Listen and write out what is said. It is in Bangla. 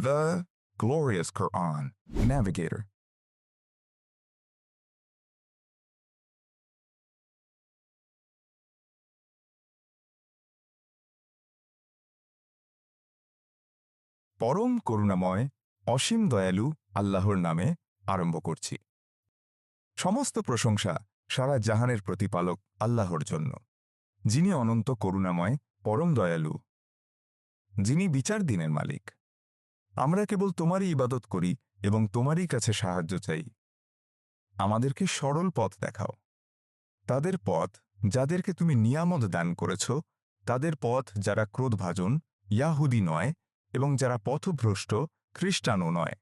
The glorious Quran. Navigator. পরম করুণাময়, অসীম দয়ালু আল্লাহর নামে আরম্ভ করছি সমস্ত প্রশংসা সারা জাহানের প্রতিপালক আল্লাহর জন্য যিনি অনন্ত করুণাময়, পরম দয়ালু যিনি বিচার দিনের মালিক আমরা কেবল তোমারই ইবাদত করি এবং তোমারই কাছে সাহায্য চাই। আমাদেরকে সরল পথ দেখাও। তাদের পথ যাদেরকে তুমি নিয়ামত দান করেছ, তাদের পথ যারা ক্রোধভাজন, ইয়াহুদি নয় এবং যারা পথভ্রষ্ট, খ্রিস্টানও নয়।